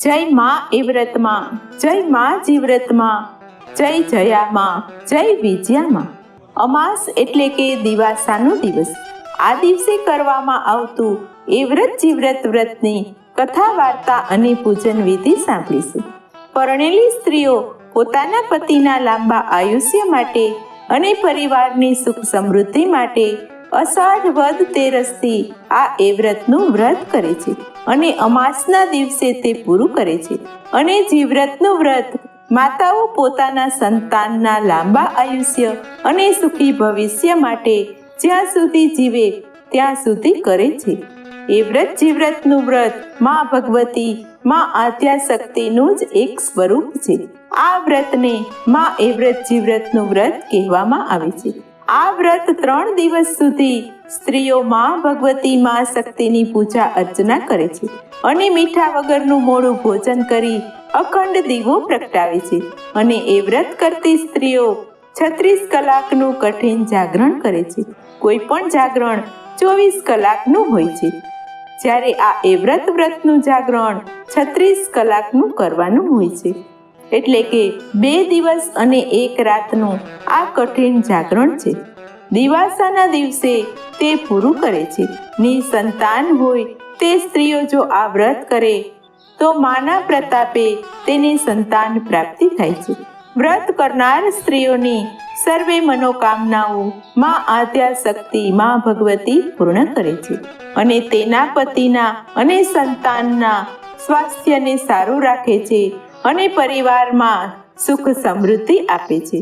જય માં એવ્રતમાં જય માં જીવ્રતમાં જય જયામાં જય વિજયામાં અમાસ એટલે કે દિવાસાનો દિવસ. આ દિવસે કરવામાં આવતું એ વ્રત જીવ્રત વ્રતની કથા વાર્તા અને પૂજન વિધિ સાંભળીશું. પરણેલી સ્ત્રીઓ પોતાના પતિના લાંબા આયુષ્ય માટે અને પરિવારની સુખ સમૃદ્ધિ માટે અષાઢ વદ તેરસથી આ એ વ્રતનું વ્રત કરે છે. અને અમાસના દિવસે તે પૂરું કરે છે. અને જીવ્રતનું વ્રત, માતાઓ પોતાના સંતાનના લાંબા આયુષ્ય અને સુખી ભવિષ્ય માટે જ્યાં સુધી જીવે, ત્યાં સુધી કરે છે. એ વ્રત જીવ્રતનું વ્રતમાં ભગવતી, માં આદ્યા શક્તિનું જ એક સ્વરૂપ છે. આ વ્રતને માં એ વ્રત જીવ્રતનું વ્રત કહેવામાં આવે છે. આ વ્રત ત્રણ દિવસ સુધી સ્ત્રીઓ માં ભગવતી માં શક્તિની પૂજા અર્ચના કરે છે અને મીઠા વગરનું મોડું ભોજન કરી અખંડ દીવો પ્રગટાવે છે અને એ વ્રત કરતી સ્ત્રીઓ છત્રીસ કલાકનું કઠિન જાગરણ કરે છે. કોઈ પણ જાગરણ ચોવીસ કલાકનું હોય છે. જ્યારે આ એ વ્રત વ્રતનું જાગરણ છત્રીસ કલાકનું કરવાનું હોય છે. એટલે કે બે દિવસ અને એક રાતનું આ કઠિન જાગરણ છે. દિવાસાના દિવસે તે પૂરું કરે છે. નિસંતાન હોય તે સ્ત્રીઓ જો આ વ્રત કરે, તો માના પ્રતાપે તેને સંતાન પ્રાપ્તિ થાય છે. વ્રત કરનાર સ્ત્રીઓની સર્વે મનોકામનાઓ માં આદ્યાશક્તિ માં ભગવતી પૂર્ણ કરે છે. અને તેના પતિના અને સંતાનના સ્વાસ્થ્યને સારું રાખે છે. અને પરિવારમાં સુખ સમૃદ્ધિ આપે છે.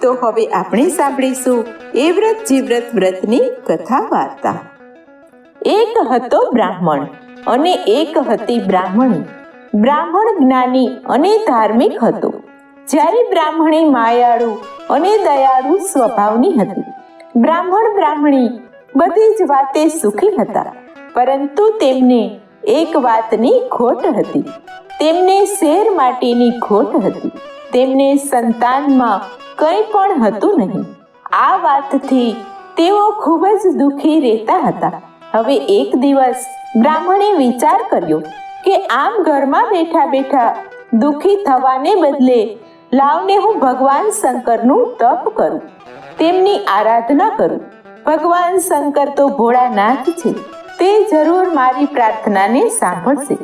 તો હવે આપણે સાંભળીશું એ વ્રત જીવ્રત વ્રતની કથા વાર્તા. એક હતો બ્રાહ્મણ અને એક હતી બ્રાહ્મણી. બ્રાહ્મણ જ્ઞાની અને ધાર્મિક હતો. જ્યારે બ્રાહ્મણી માયાળુ અને દયાળુ સ્વભાવની હતી. બ્રાહ્મણ બ્રાહ્મણી બધી જ વાતે સુખી હતા, પરંતુ તેમને એક વાતની ખોટ હતી. તેમને શેર માટેની ખોટ હતી. તેમને સંતાનમાં કંઈ પણ હતું નહીં. આ વાતથી તેઓ ખૂબ જ દુઃખી રહેતા હતા. હવે એક દિવસ બ્રાહ્મણે વિચાર કર્યો કે આમ ઘરમાં બેઠા બેઠા દુઃખી થવાને બદલે લાવને હું ભગવાન શંકરનું તપ કરું. તેમની આરાધના કરું. ભગવાન શંકર તો ભોળાનાથ છે. તે જરૂર મારી પ્રાર્થનાને સાંભળશે.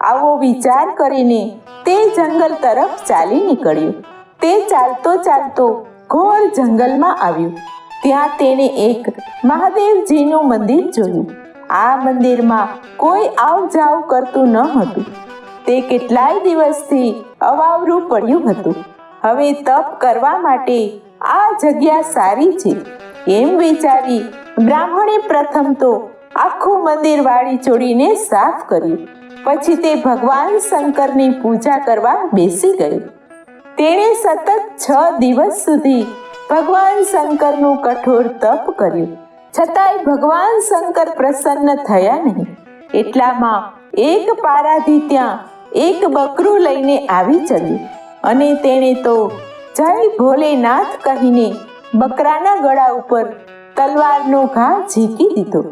આવો વિચાર કરીને તે જંગલ તરફ ચાલી નીકળ્યો. તે ચાલતો ચાલતો ઘોર જંગલમાં આવ્યું. ત્યાં તેને એક મહાદેવજીનું મંદિર જોયું. આ મંદિરમાં કોઈ આવ જાવ કરતું ન હતું. તે કેટલાય દિવસથી અવાવરું પડ્યું હતું. હવે તપ કરવા માટે આ જગ્યા સારી છે. એમ વિચારી બ્રાહ્મણે પ્રથમ તો આખું મંદિર વાળી જોડીને સાફ કર્યું. પછી તે ભગવાન શંકરની પૂજા કરવા બેસી ગઈ. તેણે સતત છ દિવસ સુધી ભગવાન શંકરનું કઠોર તપ કર્યું. છતાંય ભગવાન શંકર પ્રસન્ન થયા નહીં. એટલામાં એક પારાધી ત્યાં એક બકરું લઈને આવી ચડ્યું. અને તેણે તો જય ભોલેનાથ કહીને બકરાના ગળા ઉપર તલવારનો ઘા ઝીકી દીધો.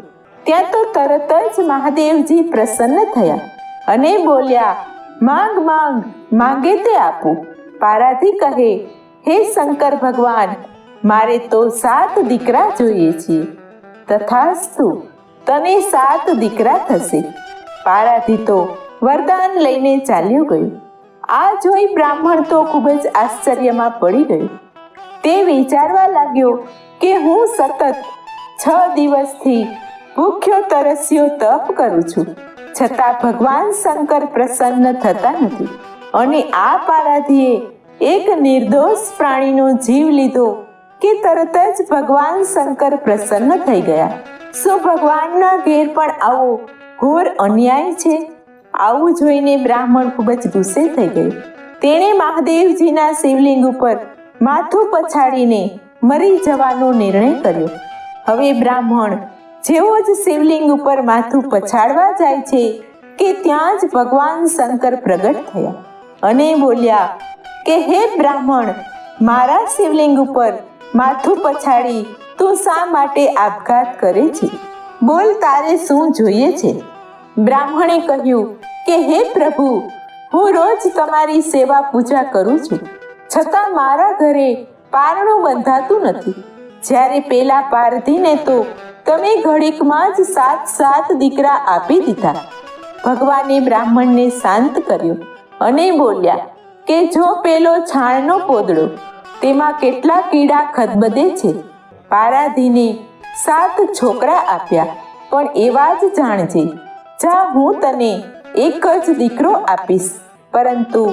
ત્યાં તો તરત જ મહાદેવજી પ્રસન્ન થયા અને બોલ્યા, માંગ માંગ, માંગે તે આપું. પારાથી કહે, હે શંકર ભગવાન, મારે તો સાત દીકરા જોઈએ છીએ. તથાસ્તુ, તને સાત દીકરા થશે. પારાથી તો વરદાન લઈને ચાલ્યો ગયો. આ જોઈ બ્રાહ્મણ તો ખૂબ જ આશ્ચર્યમાં પડી ગયો. તે વિચારવા લાગ્યો કે હું સતત છ દિવસથી ભૂખ્યો તરસ્યો તપ કરું છું. છતાં ભગવાન શંકર પ્રસન્ન થતા નથી અને આ પારાધીએ એક નિર્દોષ પ્રાણીનો જીવ લીધો કે તરત જ ભગવાન શંકર પ્રસન્ન થઈ ગયા. શું ભગવાનના ઘેર પણ આવો ઘોર અન્યાય છે? આવું જોઈને બ્રાહ્મણ ખૂબ જ ગુસ્સે થઈ ગયો. તેણે મહાદેવજીના શિવલિંગ ઉપર માથું પછાડીને મરી જવાનો નિર્ણય કર્યો. હવે બ્રાહ્મણ જેવો જ શિવલિંગ ઉપર માથું પછાડવા જાય છે કે ત્યાં જ ભગવાન શંકર પ્રગટ થયા અને બોલ્યા કે, હે બ્રાહ્મણ, મારા શિવલિંગ ઉપર માથું પછાડી તું શા માટે આપઘાત કરે છે? બોલ, તારે શું જોઈએ છે? બ્રાહ્મણે કહ્યું કે, હે પ્રભુ, હું રોજ તમારી સેવા પૂજા કરું છું. છતાં મારા ઘરે પારણું બંધાતું નથી. જ્યારે પેલા પારધીને તો તમે ઘડીકમાં જ સાત સાત દીકરા આપી દીધા. ભગવાને બ્રાહ્મણને શાંત કર્યો અને બોલ્યા કે જો પેલો છાણનો પોદડો તેમાં કેટલા કીડા ખદબદે છે, પારાધીને સાત છોકરા આપ્યા, પણ એવા જ જાણજે, જા હું તને એક જ દીકરો આપીશ, પરંતુ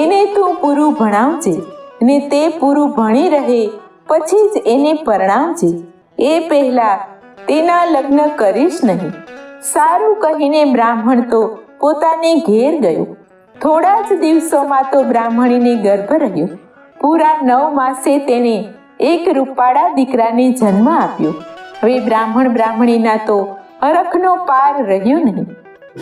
એને તું પૂરું ભણાવજે, ને તે પૂરું ભણી રહે, પછી જ એને પરણાવજે. એ પહેલા તેના લગ્ન કરીશ નહીં. સારું કહીને બ્રાહ્મણ તો પોતાને ઘેર ગયો. થોડા જ દિવસોમાં તો બ્રાહ્મણીને ગર્ભ રહ્યો. પૂરા નવ માસે તેને એક રૂપાળા દીકરાને જન્મ આપ્યો. હવે બ્રાહ્મણ બ્રાહ્મણીના તો હરખનો પાર રહ્યો નહીં.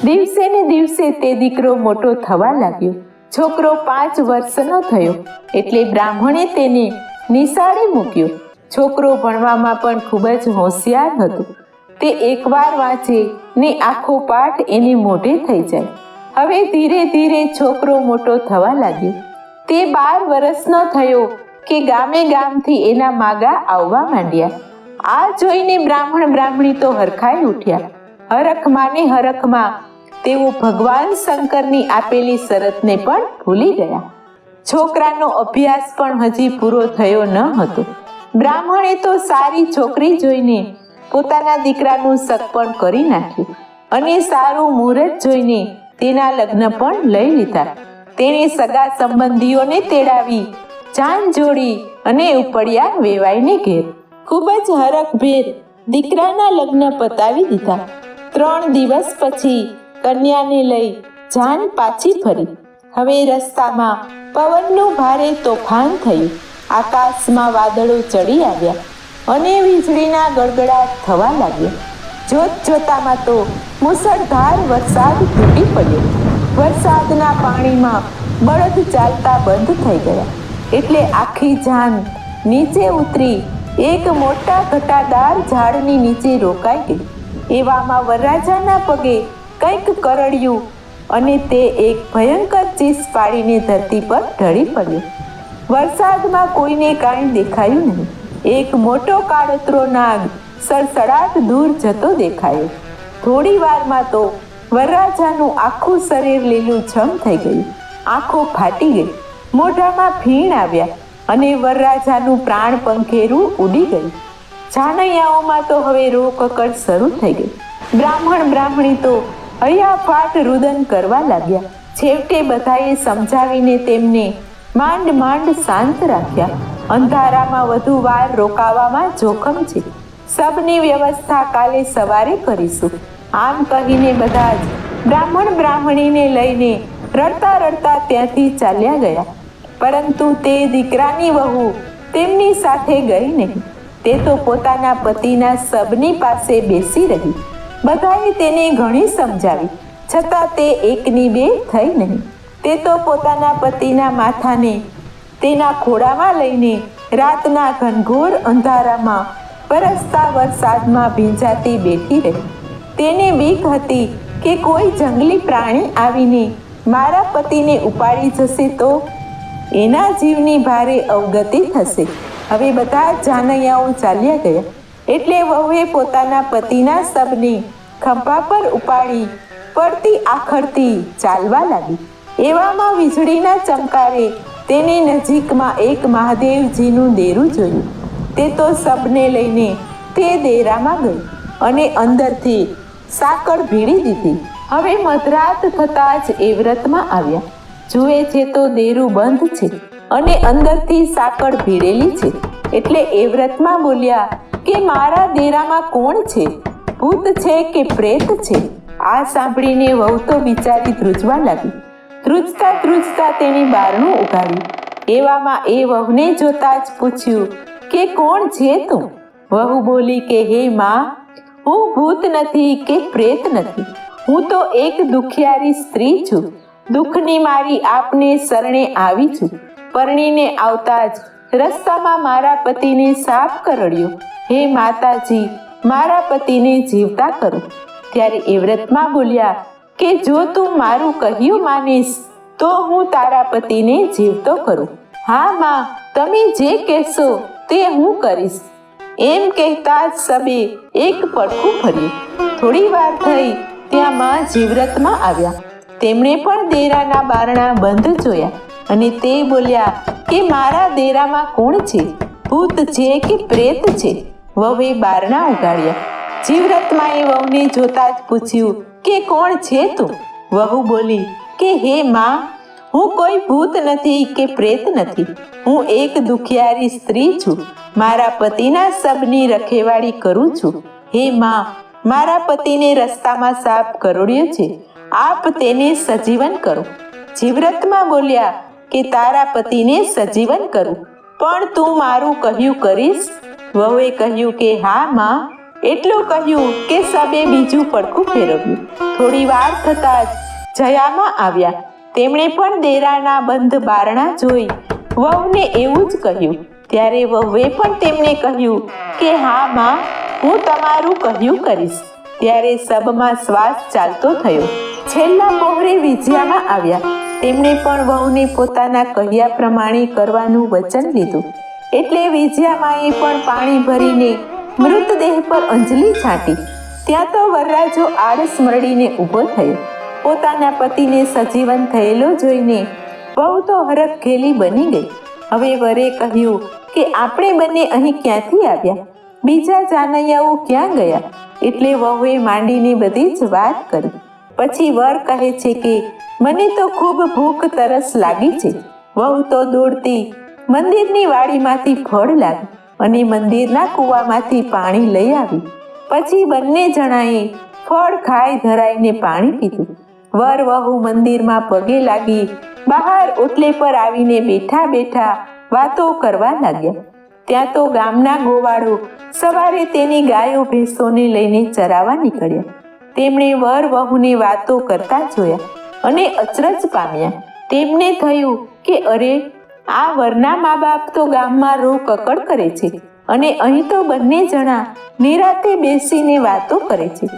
દિવસે ને દિવસે તે દીકરો મોટો થવા લાગ્યો. છોકરો પાંચ વર્ષનો થયો. એટલે બ્રાહ્મણે તેને નિશાળે મૂક્યો. છોકરો ભણવામાં પણ ખૂબ જ હોશિયાર હતો. તે એકવાર વાંચે, ને આખો પાઠ એને મોઢે થઈ જાય. હવે ધીરે ધીરે છોકરો મોટો થવા લાગ્યો. તે બાર વર્ષનો થયો કે ગામે ગામથી એના માગા આવવા માંડ્યા. આ જોઈને બ્રાહ્મણ બ્રાહ્મણી તો હરખાઈ ઉઠ્યા. હરખમાં ને હરખમાં તેઓ ભગવાન શંકરની આપેલી શરતને પણ ભૂલી ગયા. છોકરાનો અભ્યાસ પણ હજી પૂરો થયો ન હતો. બ્રાહ્મણે તો સારી છોકરી જોઈને પોતાના દીકરાનું સગપણ કરી નાખ્યું અને સારું મુહૂર્ત જોઈને તેના લગ્ન પણ લઈ લીધા. તેણે સગા સંબંધીઓને તેડાવી, જાન જોડી અને ઉપડિયા વેવાઈને ઘેર. ખૂબ જ હરખભેર દીકરાના લગ્ન પતાવી દીધા. ત્રણ દિવસ પછી કન્યાને લઈ જાન પાછી ફરી. હવે રસ્તામાં પવનનું ભારે તોફાન થયું. આકાશમાં વાદળો ચડી આવ્યા અને વીજળીના ગડગડાટ થવા લાગ્યા. જોત જોતામાં તો મુસળધાર વરસાદ તૂટી પડ્યો. વરસાદના પાણીમાં બળદ ચાલતા બંધ થઈ ગયા. એટલે આખી જાન નીચે ઉતરી એક મોટા ઘટાદાર ઝાડની નીચે રોકાઈ ગઈ. એવામાં વરરાજાના પગે કંઈક કરડ્યું અને તે એક ભયંકર ચીસ પાડીને ધરતી પર ઢળી પડ્યો. વરસાદમાં કોઈને કાંઈ દેખાયું નહીં. એક મોટો કાળોતરો નાગ સડસડાટ દૂર જતો દેખાયો. થોડી વારમાં તો વરરાજાનું આખું શરીર લીલું છમ થઈ ગયું. આંખો ફાટી ગઈ. મોઢામાં ફીણ આવ્યા અને વરરાજાનું પ્રાણ પંખેરું ઉડી ગયું. જાનૈયાઓમાં તો હવે રોકકડ શરૂ થઈ ગઈ. બ્રાહ્મણ બ્રાહ્મણી તો હૈયાફાટ રુદન કરવા લાગ્યા. છેવટે બધાએ સમજાવીને તેમને માંડ માંડ શાંત રાખ્યા. અંધારામાં વધુ વાર રોકાવામાં જોખમ છે. સબની વ્યવસ્થા કાલે સવારે કરીશું. આમ કહીને બધા જ બ્રાહ્મણ બ્રાહ્મણીને લઈને રડતા રડતા ત્યાંથી ચાલ્યા ગયા. પરંતુ તે દીકરાની વહુ તેમની સાથે ગઈ નહીં. તે તો પોતાના પતિના સબની પાસે બેસી રહી. બધાએ તેને ઘણી સમજાવી. છતાં તે એકની બે થઈ નહીં. તે તો પોતાના પતિના માથાને, તેના ખોળામાં લઈને રાતના ઘનઘોર અંધારામાં વરસતા વરસાદમાં ભીંજાતી બેઠી રહી. તેને બીક હતી કે કોઈ જંગલી પ્રાણી આવીને મારા પતિને ઉપાડી જશે તો? એના જીવની ભારે અવગતિ થશે. હવે બધા જાનૈયાઓ ચાલ્યા ગયા. એટલે વહુએ પોતાના પતિના શબને ખંભા પર ઉપાડી પડતી આખડતી ચાલવા લાગી. એવામાં વીજળીના ચમકારે. તેની નજીકમાં એક મહાદેવજીનું દેરું જોયું. તે તો સબને લઈને તે દેરામાં ગઈ અને અંદરથી સાકળ ભીડી દીધી. હવે મધરાત થતાં જ એ વ્રતમાં આવ્યા. જુએ છે તો દેરું બંધ છે અને અંદરથી સાકળ ભીડેલી છે. એટલે એ વ્રતમાં બોલ્યા કે મારા દેરામાં કોણ છે? ભૂત છે કે પ્રેત છે? આ સાંભળીને વહુ તો બિચારી ધ્રુજવા લાગી. ધ્રુજતા ધ્રુજતા તેની બારણું ઉગાડ્યું એવામાં એ વહુને જોતા જ પૂછ્યું, કે કોણ છે તું? વહુ બોલી કે, હે માં, હું ભૂત નથી કે પ્રેત નથી. હું તો એક દુખિયારી સ્ત્રી છું. દુઃખની મારી આપને શરણે આવી છું. પરણીને આવતા જ રસ્તામાં મારા પતિને સાપ કરડ્યો. હે માતાજી, મારા પતિને જીવતા કરો. ત્યારે એ વ્રતમાં બોલ્યા કે જો તું મારું કહ્યું માનીશ, તો હું તારા પતિને જીવતો કરું. હા માં, તમે જે કહેશો તે હું કરીશ. એમ કહેતા જ સબે એક પડખું ફર્યું. થોડી વાર થઈ, ત્યાં માં જીવરતમાં આવ્યા. તેમણે પણ દેરાના બારણા બંધ જોયા અને તે બોલ્યા કે મારા દેરામાં કોણ છે? ભૂત છે કે પ્રેત છે? વહુએ બારણા ઉગાડ્યા. જીવરતમાં એ વહુને જોતા જ પૂછ્યું કે કોણ છે તું? વહુ બોલી, કે હે માં, હું કોઈ ભૂત નથી કે પ્રેત નથી. હું એક દુખિયારી સ્ત્રી છું. મારા પતિના સબની રખેવાળી કરું છું. હે માં, મારા પતિને રસ્તામાં સાપ કરોડ્યો છે. આપ તેને સજીવન કરો. જીવ્રતમાં બોલ્યા કે તારા પતિને સજીવન કરું. પણ તું મારું કહ્યું કરીશ? વહુએ કહ્યું કે હા, માં. એટલું કહ્યું કે સબે બીજું પડખું ફેરવ્યું. થોડી વાર થતાં જ જયામાં આવ્યા. તેમણે પણ દેરાના બંધ બારણા જોઈ. વહુને એવું જ કહ્યું. ત્યારે વહુએ પણ તેમને કહ્યું કે, હા, માં, હું તમારું કહ્યું કરીશ. ત્યારે સબમાં શ્વાસ ચાલતો થયો. છેલ્લા મોહરે વિજયામાં આવ્યા. તેમણે પણ વહુને પોતાના કહ્યા પ્રમાણે કરવાનું વચન લીધું. એટલે વિજયામાએ પણ પાણી ભરીને મૃતદેહ પર અંજલિ છાંટી. ત્યાં તો વરરાજો આળસ મરડીને ઊભો થયો. પોતાના પતિને સજીવન થયેલો જોઈને બહુ તો હરખ ઘેલી બની ગઈ. હવે વરે કહ્યું કે આપણે બંને અહીં ક્યાંથી આવ્યા? બીજા જાનૈયાઓ ક્યાં ગયા? એટલે વહુએ માંડીને બધી જ વાત કરી. પછી વર કહે છે કે, મને તો ખૂબ ભૂખ તરસ લાગી છે. વહુ તો દોડતી, મંદિરની વાડીમાંથી ફળ લાવી. અને મંદિરના કૂવામાંથી પાણી લઈ આવી. પછી બંને જણાએ ફળ ખાઈ ધરાઈને પાણી પીધું. વર વહુ મંદિરમાં પગે લાગી બહાર ઓટલે પર આવીને બેઠા બેઠા વાતો કરવા લાગ્યા. ત્યાં તો ગામના ગોવાળો સવારે તેની ગાયો ભેંસોને લઈને ચરાવવા નીકળ્યા. તેમણે વર વહુને વાતો કરતા જોયા અને અચરજ પામ્યા. તેમને થયું કે અરે આ વરના મા બાપ તો ગામમાં રો કકડ કરે છે અને અહીં તો બંને જણા નિરાતે બેસીને વાતો કરે છે.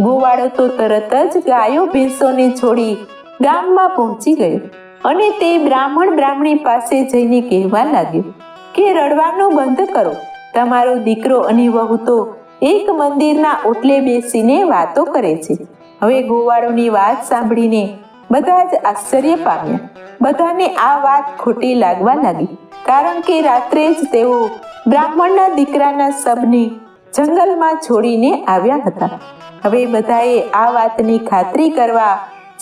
ગોવાળો તો તરત જ ગાયો ભેંસોને છોડી ગામમાં પહોંચી ગયો અને તે બ્રાહ્મણ બ્રાહ્મણી પાસે જઈને કહેવા લાગ્યો કે રડવાનું બંધ કરો. તમારો દીકરો અને વહુ તો એક મંદિરના ઓટલે બેસીને વાતો કરે છે. હવે ગોવાળોની વાત સાંભળીને બધા જ આશ્ચર્ય પામ્યા. બધાને આ વાત ખોટી લાગવા લાગી, કારણ કે રાત્રે જ તેઓ બ્રાહ્મણના દીકરાના શબને જંગલમાં છોડીને આવ્યા હતા. હવે બધાએ આ વાતની ખાતરી કરવા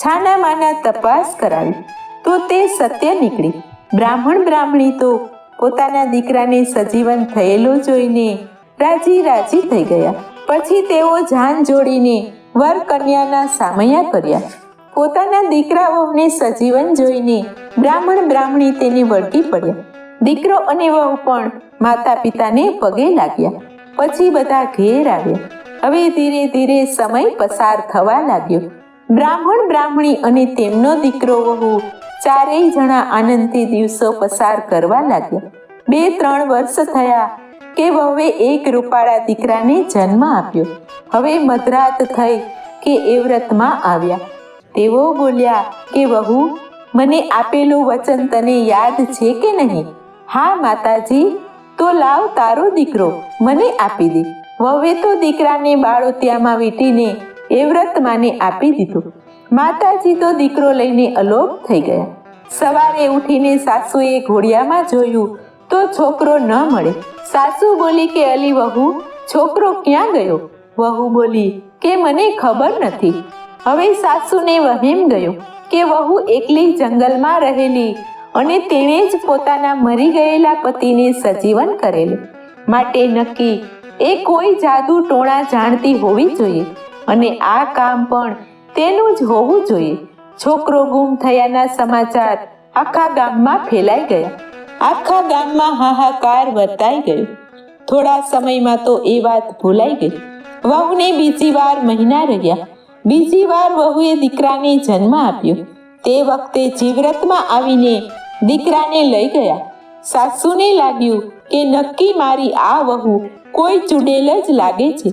છાનામાના તપાસ કરાવી, તો તે સત્ય નીકળી. બ્રાહ્મણ બ્રાહ્મણી તો પોતાના દીકરાને સજીવન થયેલો જોઈને રાજી રાજી થઈ ગયા. પછી તેઓ જાન જોડીને વર કન્યાના સામયા કર્યા. પોતાના દીકરાઓને સજીવન જોઈને બ્રાહ્મણ બ્રાહ્મણી તેને વળગી પડ્યા. દીકરો અને વહુ પણ માતા પિતાને પગે લાગ્યા. પછી બધા ઘેર આવ્યા. હવે ધીરે ધીરે સમય પસાર થવા લાગ્યો. બ્રાહ્મણ બ્રાહ્મણી અને તેમનો દીકરો વહુ ચારેય જણા આનંદથી દિવસો પસાર કરવા લાગ્યા. બે ત્રણ વર્ષ થયા કે વહુએ એક રૂપાળા દીકરાને જન્મ આપ્યો. હવે મધરાત થઈ કે એ વ્રતમાં આવ્યા. તેઓ બોલ્યા, કે વહુ, મને આપેલું વચન તને યાદ છે કે નહીં? હા, માતાજી, તો લાવ તારો દીકરો, મને આપી દે. વવે તો દીકરાને બાળોતિયામાં વીટીને એ વ્રત માને આપી દીધું. માતાજી તો દીકરો લઈને અલોપ થઈ ગયા. સવારે ઉઠીને સાસુએ ઘોડિયામાં જોયું તો છોકરો ન મળે. સાસુ બોલી કે, અલી વહુ, છોકરો ક્યાં ગયો? વહુ બોલી, કે, મને ખબર નથી. હવે સાસુને વહેમ ગયો કે વહુ એકલી જંગલમાં રહેલી અને તેણે જ પોતાના મરી ગયેલા પતિને સજીવન કરેલું. માટે નક્કી એ કોઈ જાદુ ટોણા જાણતી હોવી જોઈએ અને આ કામ પણ તેનું જ હોવું જોઈએ. છોકરો ગુમ થયાના સમાચાર આખા ગામમાં ફેલાઈ ગયા. આખા ગામમાં હાહાકાર વર્તાઈ ગયો. થોડા સમયમાં તો એ વાત ભૂલાઈ ગઈ. વહુને બીજી વાર મહિના રહ્યા. બીજી વાર વહુએ દીકરાને જન્મ આપ્યો. તે વખતે જીવ્રતમાં આવીને દીકરાને લઈ ગયા. સાસુને લાગ્યું કે નક્કી મારી આ વહુ કોઈ ચુડેલ જ લાગે છે.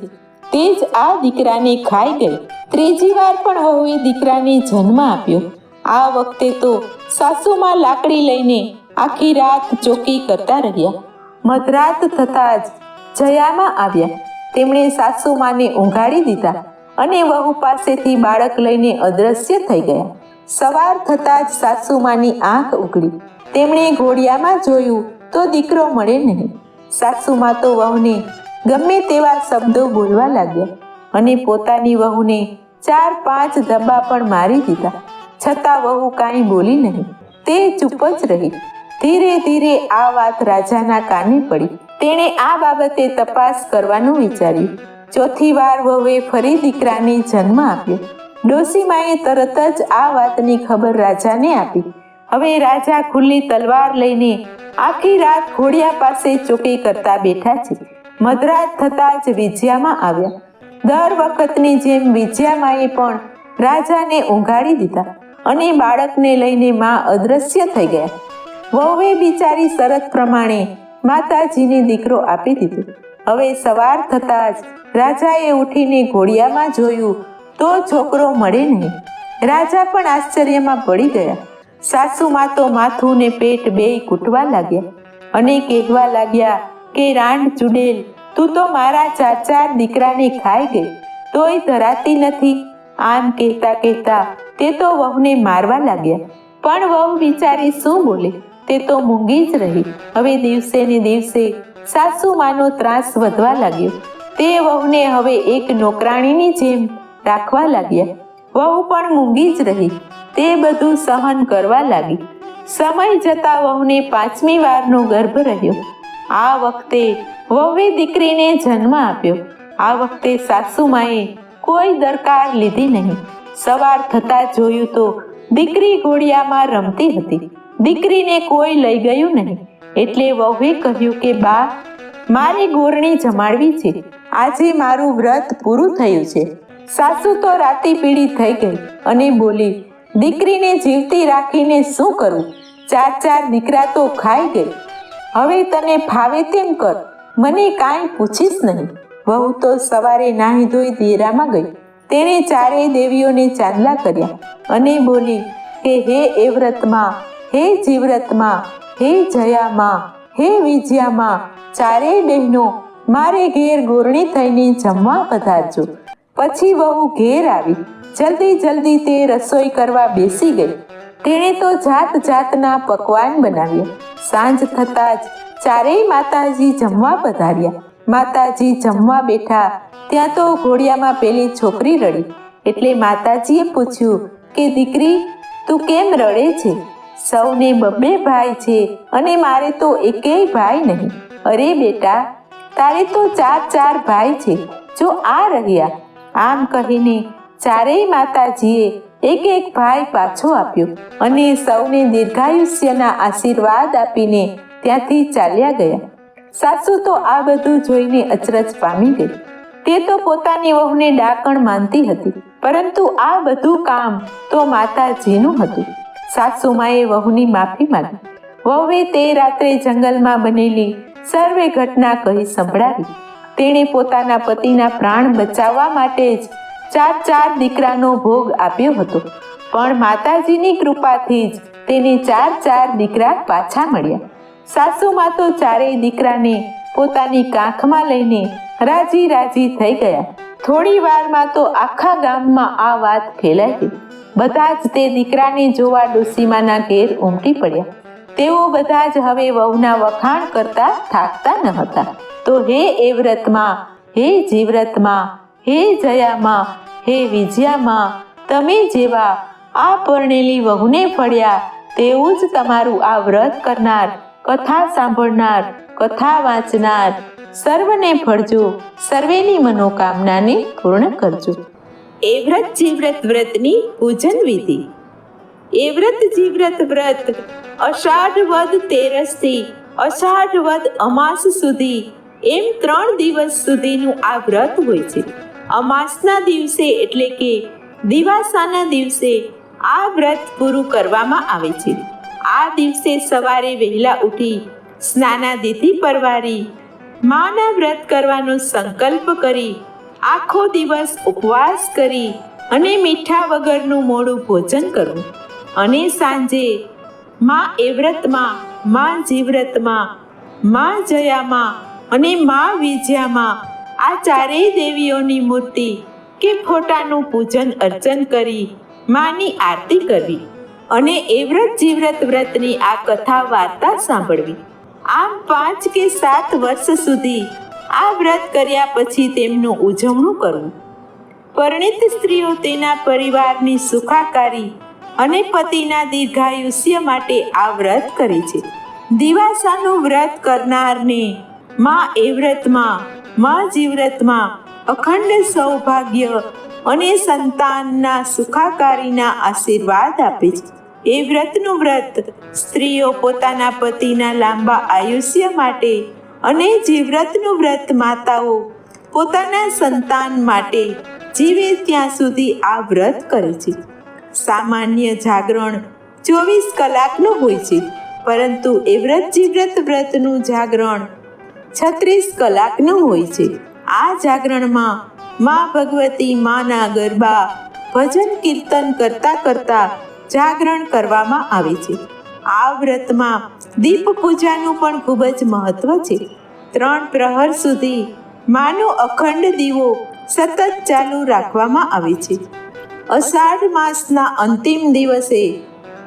તે જ આ દીકરાને ખાઈ ગઈ. ત્રીજી વાર પણ વહુએ દીકરાને જન્મ આપ્યો. આ વખતે તો સાસુમાં લાકડી લઈને આખી રાત ચોકી કરતા રહ્યા. મધરાત થતાં જ જયામાં આવ્યા. તેમણે સાસુમાને ઊંઘાડી દીધા. અને વહુ પાસેથી બાળક લઈને અદ્રશ્ય થઈ ગયા. સવાર થતાં જ સાસુમાની આંખ ઉગડી તેમણે ઘોડિયામાં જોયું તો દીકરો મળે નહીં. સાસુમાં તો વહુને ગમે તેવા શબ્દો બોલવા લાગ્યા અને પોતાની વહુને ચાર પાંચ ધબ્બા પણ મારી દીધા. છતાં વહુ કાંઈ બોલી નહીં. તે ચૂપ જ રહી. ધીરે ધીરે આ વાત રાજાના કાને પડી. તેણે આ બાબતે તપાસ કરવાનું વિચાર્યું. ચોથી વાર વહુએ ફરી દીકરાને જન્મ આપ્યો. ડોસીમાએ તરત જ આ વાતની ખબર રાજાને આપી. હવે રાજા ખુલ્લી તલવાર લઈને આખી રાત ઘોડિયા પાસે ચોકી કરતા બેઠા છે. મધરાત થતાં જ વિજયામાં આવ્યા. દર વખતની જેમ વિજયામાએ પણ રાજાને ઊંઘાડી દીધા અને બાળકને લઈને માં અદ્રશ્ય થઈ ગયા. વહુએ બિચારી શરત પ્રમાણે માતાજીને દીકરો આપી દીધો. હવે સવાર થતાં જ રાજાએ ઉઠીને ઘોડિયામાં જોયું તો છોકરો મળે નહીં. રાજા પણ આશ્ચર્યમાં પડી ગયા. સાસુમાં તો માથું ને પેટ બેય કૂટવા લાગ્યા અને કહેવા લાગ્યા કે, રાંડ ચુડેલ, તું તો મારા ચાર દીકરાને ખાઈ ગઈ, તોય ધરાતી નથી. આમ કહેતા કહેતા તે તો વહુને મારવા લાગ્યા. પણ વહુ બિચારી શું બોલે? તે તો મૂંગી જ રહી. હવે દિવસે ને દિવસે સાસુમાનો ત્રાસ વધવા લાગ્યો. તે વહુને હવે એક નોકરાણીની જેમ રાખવા લાગ્યા. વહુ પણ મૂંગી જ રહી. તે બધું સહન કરવા લાગી. સમય જતા વહુને પાંચમી વારનો ગર્ભ રહ્યો. આ વખતે વહુએ દીકરીને જન્મ આપ્યો. આ વખતે સાસુમાએ કોઈ દરકાર લીધી નહીં. સવાર થતા જોયું તો દીકરી ઘોડિયામાં રમતી હતી. દીકરીને કોઈ લઈ ગયું નહીં. એટલે વહુએ કહ્યું કે, બા, મારી ગોરણી જમાડવી છે. આજે મારું વ્રત પૂરું થયું છે. સાસુ તો રાતી પીડી થઈ ગઈ અને બોલી, દીકરીને જીવતી રાખીને શું કરું? ચાર ચાર દીકરા તો ખાઈ ગઈ. હવે તને ફાવે તેમ કર. મને કાંઈ પૂછીશ નહીં. વહુ તો સવારે નાહી ધોઈ દેરામાં ગઈ. તેણે ચારેય દેવીઓને ચાંદલા કર્યા અને બોલી કે, હે એ વ્રતમાં હે જીવ્રતમાં હે જયામાં, હે વિજયામાં, ચારેય બહેનો, મારે ઘેર ગોરણી થઈને જમવા પધારજો. પછી વહુ ઘેર આવી. જલ્દી જલ્દી તે રસોઈ કરવા બેસી ગઈ. તેણે તો જાત જાતના પકવાન બનાવ્યા. સાંજ થતાં જ ચારેય માતાજી જમવા પધાર્યા. માતાજી જમવા બેઠા. ત્યાં તો ઘોડિયામાં પેલી છોકરી રડી. એટલે માતાજીએ પૂછ્યું કે, દીકરી, તું કેમ રડે છે? સૌને બબ્બે ભાઈ છે અને મારે તો એકેય ભાઈ નહીં. અરે બેટા, તારે તો ચાર ચાર ભાઈ છે. જો આ રહ્યા, આમ કહીને ચારેય માતાજીએ એક એક ભાઈ પાછો આપ્યો અને સૌને દીર્ઘાયુષ્યના આશીર્વાદ આપીને ત્યાંથી ચાલ્યા ગયા. સાસુ તો આ બધું જોઈને અચરજ પામી ગઈ. તે તો પોતાની વહુને ડાકણ માનતી હતી, પરંતુ આ બધું કામ તો માતાજીનું હતું. સાસુમાએ વહુની માફી માંગી. વહુએ તે રાત્રે જંગલમાં બનેલી સર્વે ઘટના કહી સંભળાવી. તેણે પોતાના પતિના પ્રાણ બચાવવા માટે જ ચાર ચાર દીકરાનો ભોગ આપ્યો હતો. પણ માતાજીની કૃપાથી જ તેને ચાર ચાર દીકરા પાછા મળ્યા. સાસુમાં તો ચારેય દીકરાને પોતાની કાંખમાં લઈને રાજી રાજી થઈ ગયા. થોડી વારમાં તો આખા ગામમાં આ વાત ફેલાઈ ગઈ. બધા જ તે દીકરાને જોવા ડોસીમાના ઘેર ઉમટી પડ્યા. તેઓ બધા જ હવે વહુના વખાણ કરતા થાકતા ન હતા. તો હે એ વ્રતમાં, હે જીવ્રતમાં, હે જયામાં, હે વિજયામાં, તમે જેવા આ પરણેલી વહુને ફળ્યા, તેવું જ તમારું આ વ્રત કરનાર, કથા સાંભળનાર, કથા વાંચનાર, સર્વને ફળજો, સર્વેની મનોકામનાને પૂર્ણ કરજો. એ વ્રત જીવ્રત વ્રતની પૂજન વિધિ. એ વ્રત જીવ્રત વ્રત અષાઢ વદ તેરસથી અષાઢ વદ અમાસ સુધી, એમ ત્રણ દિવસ સુધીનું આ વ્રત હોય છે. અમાસના દિવસે એટલે કે દિવાસાના દિવસે આ વ્રત પૂરું કરવામાં આવે છે. આ દિવસે સવારે વહેલા ઉઠી સ્નાનાદિથી પરવારી, માના વ્રત કરવાનો સંકલ્પ કરી આખો દિવસ ઉપવાસ કરી અને મીઠા વગરનું મોડું ભોજન કરવું અને સાંજે માં એવ્રતમાં માં જીવ્રતમાં માં જયામાં અને માં વિજયામાં આ ચારેય દેવીઓની મૂર્તિ કે ફોટાનું પૂજન અર્ચન કરી માની આરતી કરવી. અને એવ્રત જીવ્રત વ્રતની આ કથા વાર્તા સાંભળવી. આમ પાંચ કે સાત વર્ષ સુધી આ વ્રત કર્યા પછી તેમનું ઉજવણું કરવું. પરિણિત સ્ત્રીઓ તેના પરિવારની સુખાકારી અને પતિના દીર્ઘાયુષ્ય માટે આ વ્રત કરે છે. દિવાસાનું વ્રત કરનારને માં એ વ્રતમાં, માં જીવ્રતમાં અખંડ સૌભાગ્ય અને સંતાનના સુખાકારીના આશીર્વાદ આપે છે. એ વ્રતનું વ્રત સ્ત્રીઓ પોતાના પતિના લાંબા આયુષ્ય માટે અને જીવ્રતનું વ્રત માતાઓ પોતાના સંતાન માટે જીવે ત્યાં સુધી આ વ્રત કરે છે. સામાન્ય જાગરણ ચોવીસ કલાકનું હોય છે, પરંતુ એ વ્રત જીવ્રત વ્રતનું જાગરણ છત્રીસ કલાકનું હોય છે. આ જાગરણમાં મા ભગવતી માના ગરબા, ભજન કીર્તન કરતા કરતા જાગરણ કરવામાં આવે છે. આ વ્રતમાં દીપ પૂજાનું પણ ખૂબ જ મહત્વ છે. ત્રણ પ્રહર સુધી માનો અખંડ દીવો સતત ચાલુ રાખવામાં આવે છે. અષાઢ માસના અંતિમ દિવસે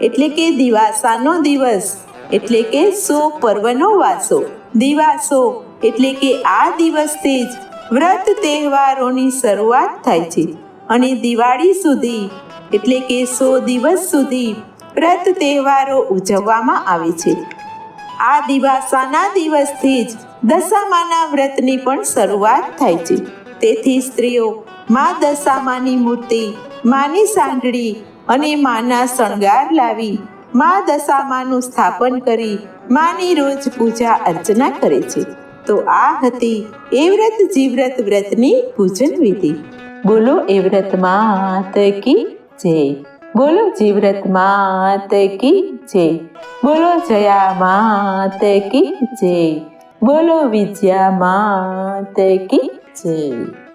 એટલે કે દિવાસાનો દિવસ એટલે કે સો પર્વનો વાસો. દિવાસો એટલે કે આ દિવસથી જ વ્રત તહેવારોની શરૂઆત થાય છે. અને દિવાળી સુધી એટલે કે સો દિવસ સુધી વ્રત તહેવારો ઉજવવામાં આવે છે. આ દિવાસાના દિવસથી જ દશામાના વ્રતની પણ શરૂઆત થાય છે. તેથી સ્ત્રીઓ મા દશામાની મૂર્તિ, માની સાંડળી અને માના શણગાર લાવી મા દશામાનું સ્થાપન કરી માની રોજ પૂજા અર્ચના કરે છે. તો આ હતી એ વ્રત જીવ્રત વ્રતની પૂજન વિધિ. બોલો એ વ્રત માત કી જય. બોલો જીવરત માત કી જય. બોલો જયા માત કી જય. બોલો વિજયા માત કી જય.